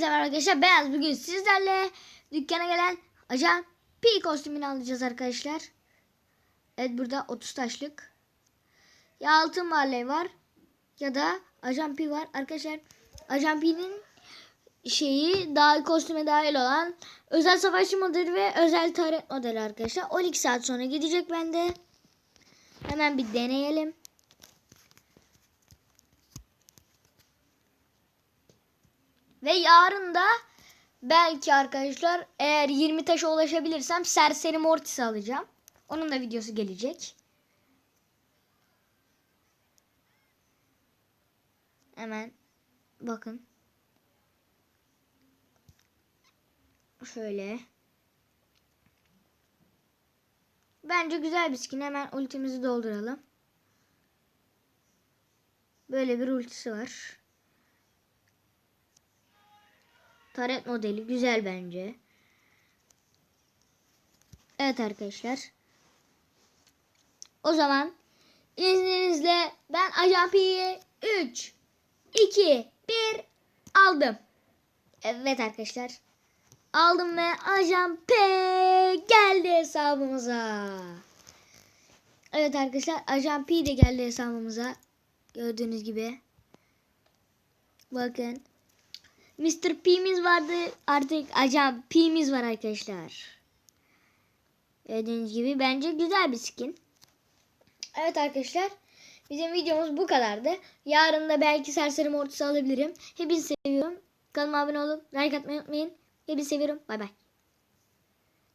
Herkese merhaba arkadaşlar. Beyaz bugün sizlerle dükkana gelen ajan P kostümünü alacağız arkadaşlar. Evet burada 30 taşlık. Ya altın mahalle var ya da ajan P var. Arkadaşlar ajan P'nin şeyi daha kostüme dahil olan özel savaşçı modeli ve özel taret modeli arkadaşlar. 12 saat sonra gidecek bende. Hemen bir deneyelim. Ve yarın da belki arkadaşlar eğer 20 taşa ulaşabilirsem serseri mortis alacağım. Onun da videosu gelecek. Hemen bakın. Şöyle. Bence güzel bir skin. Hemen ultimizi dolduralım. Böyle bir ultisi var. Taret modeli güzel bence. Evet arkadaşlar. O zaman izninizle ben Ajan P'yi 3, 2, 1 aldım. Evet arkadaşlar. Aldım ve Ajan P geldi hesabımıza. Evet arkadaşlar Ajan P de geldi hesabımıza. Gördüğünüz gibi. Bakın. Mr. P'miz vardı. Artık Ajan P'miz var arkadaşlar. Gördüğünüz gibi bence güzel bir skin. Evet arkadaşlar. Bizim videomuz bu kadardı. Yarın da belki serseri mortis alabilirim. Hepinizi seviyorum. Kanalıma abone olup like atmayı unutmayın. Hepinizi seviyorum. Bay bay.